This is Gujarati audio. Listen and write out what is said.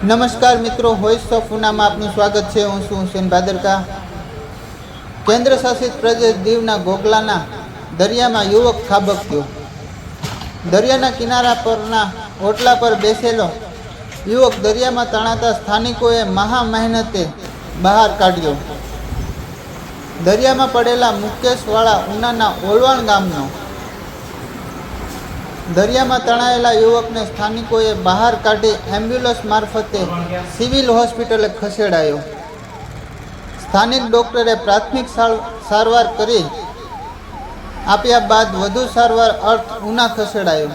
નમસ્કાર મિત્રો વોઇસ ઓફ ઉનામાં આપનું સ્વાગત છે. હું છું હુસેન ભાદરકા. કેન્દ્ર શાસિત પ્રદેશ દીવના ગોગલાના દરિયામાં યુવક ખાબક્યો દરિયાના કિનારા પરના ઓટલા પર બેસેલો યુવક દરિયામાં તણાતા સ્થાનિકોએ મહા મહેનતે બહાર કાઢ્યો. દરિયામાં પડેલા મુકેશવાળા ઉનાના ઓલવાણ ગામનો દરિયામાં તણાયેલા યુવકને સ્થાનિકોએ બહાર કાઢી એમ્બ્યુલન્સ મારફતે સિવિલ હોસ્પિટલે ખસેડાયો. સ્થાનિક ડૉક્ટરે પ્રાથમિક સારવાર કરી આપ્યા બાદ વધુ સારવાર અર્થ ઉના ખસેડાયો.